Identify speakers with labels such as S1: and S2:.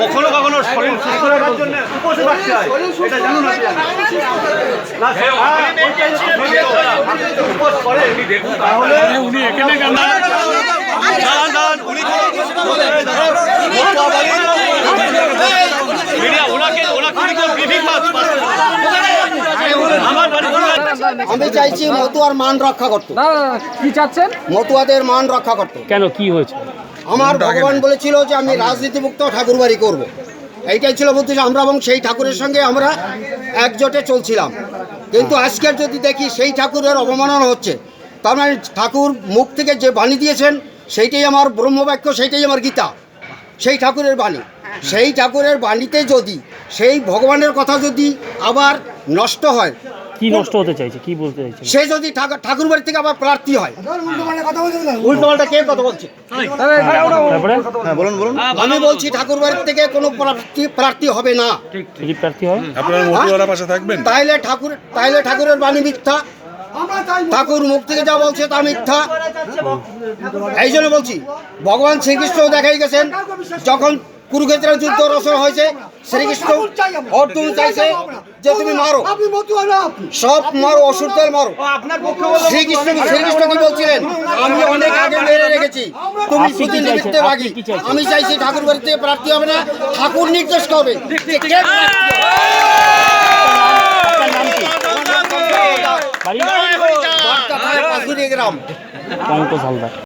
S1: কখনো কখনো শরীর সুস্থ রাখার জন্য উপসে রাখতে হয় এটা জানুন আপনি দেখুন তাহলে উনি এখানে দাঁড়ান দাঁড়ান উনি মিডিয়া ওনাকে ওনাকে উনি কোন ব্রিফিং আমার বাড়ি
S2: আমি চাইছি মতুয়ার মান রক্ষা করতে।
S3: না না, না, কি চাচ্ছেন?
S2: মতুয়াদের মান রক্ষা করতে।
S3: কেন কি হয়েছে?
S2: আমার ভগবান বলেছিল যে আমি রাজনীতিমুক্ত ঠাকুরবাড়ি করব। এইটাই ছিল বুদ্ধি আমরা এবং সেই ঠাকুরের সঙ্গে আমরা একজোটে চলছিলাম। কিন্তু আজকের যদি দেখি সেই ঠাকুরের অবমাননা হচ্ছে তার মানে ঠাকুর মুখ থেকে যে বাণী দিয়েছেন সেইটাই আমার ব্রহ্মবাক্য সেইটাই আমার গীতা। সেই ঠাকুরের বাণী। সেই ঠাকুরের বাণীতে যদি সেই ভগবানের কথা যদি আবার নষ্ট হয়
S3: কি নষ্ট হতে চাইছে? কি বলতে চাইছে?
S2: সে যদি ঠাকুর বাড়ি থেকে আবার প্রার্থী হয়। উল্টো পাল্টা কে কথা বলছে?
S3: তারপরে?
S2: আমি বলছি ঠাকুর বাড়ির থেকে কোনো প্রার্থী প্রার্থী হবে না।
S3: যদি প্রার্থী হয়?
S4: আপনারা মতুয়ারা পাশে থাকবেন?
S2: তাইলে ঠাকুর তাইলে ঠাকুরের বাণী মিথ্যা। ঠাকুর মুখ থেকে যা বলছে তা মিথ্যা। এই জন্য বলছি ভগবান শ্রীকৃষ্ণ দেখাই গেছেন যখন কুরুক্ষেত্রের যুদ্ধ রসন হয়েছে শ্রীকৃষ্ণ অর্জুন চাইছে যে তুমি মারো সব মারো অসুরদের মারো শ্রীকৃষ্ণ শ্রীকৃষ্ণ কি বলছিলেন আমি অনেক আগে মেরে রেখেছি তুমি
S3: আপনি
S2: শুধু
S3: আপনি কি চাইছেন?
S2: আমি চাইছি ঠাকুর বাড়িতে প্রার্থী হবে না ঠাকুর নির্দেশ হবে যে কে প্রার্থী হবে।
S3: আপনার নাম কি বাড়ি
S2: দশটা থানায় পাঁচগুড়ি গ্রাম